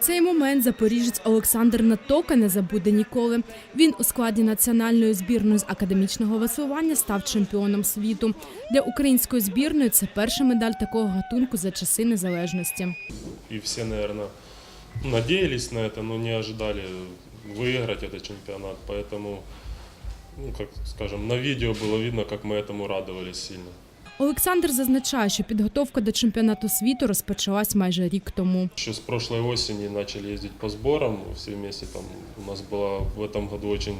Цей момент запоріжець Олександр Натока не забуде ніколи. Він у складі національної збірної з академічного веслування став чемпіоном світу. Для української збірної це перша медаль такого гатунку за часи незалежності. И все, наверное, надеялись на это, но не ожидали выиграть этот чемпионат. Поэтому, ну, как скажем, на видео было видно, как мы этому радовались сильно. Олександр зазначає, що підготовка до чемпіонату світу розпочалась майже рік тому. Еще с прошлой осени начали ездить по сборам, все вместе там у нас была в этом году очень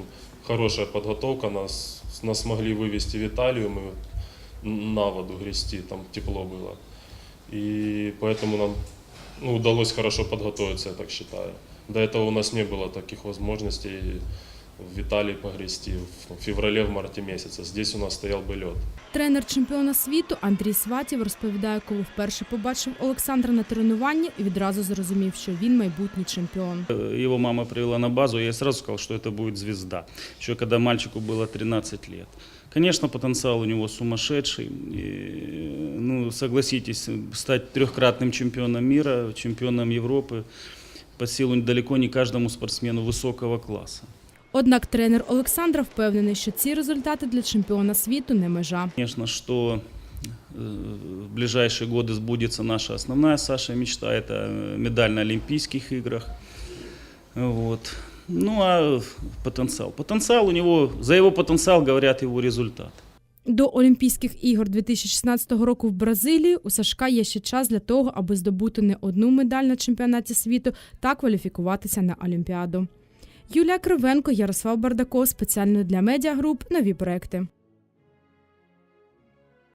хорошая подготовка, нас, нас смогли вывести в Италию, мы на воду грести, там тепло было. И поэтому нам ну, удалось хорошо подготовиться, я так считаю. До этого у нас не было таких возможностей в Италии погрести в феврале, в марте месяце. Здесь у нас стоял бы лед. Тренер чемпіона світу Андрій Сватів розповідає, коли вперше побачив Олександра на тренуванні і відразу зрозумів, що він майбутній чемпіон. Его мама привела на базу, я ей сразу сказал, что это будет звезда. Еще когда мальчику было 13 лет. Конечно, потенциал у него сумасшедший. И, ну, согласитесь, стать трехкратным чемпионом мира, чемпионом Европы под силу далеко не каждому спортсмену высокого класса. Однак тренер Олександра впевнений, що ці результати для чемпіона світу не межа. Конечно, что э, в ближайшие годы сбудется наша основная Саша мечта, это э, медаль на Олимпийских играх. Вот. Ну а потенциал. Потенциал у него, за его потенциал говорят его результаты. До Олімпійських ігор 2016 року в Бразилії у Сашка є ще час для того, аби здобути не одну медаль на чемпіонаті світу та кваліфікуватися на Олімпіаду. Юлія Кривенко, Ярослав Бардаков спеціально для медіагруп нові проекти.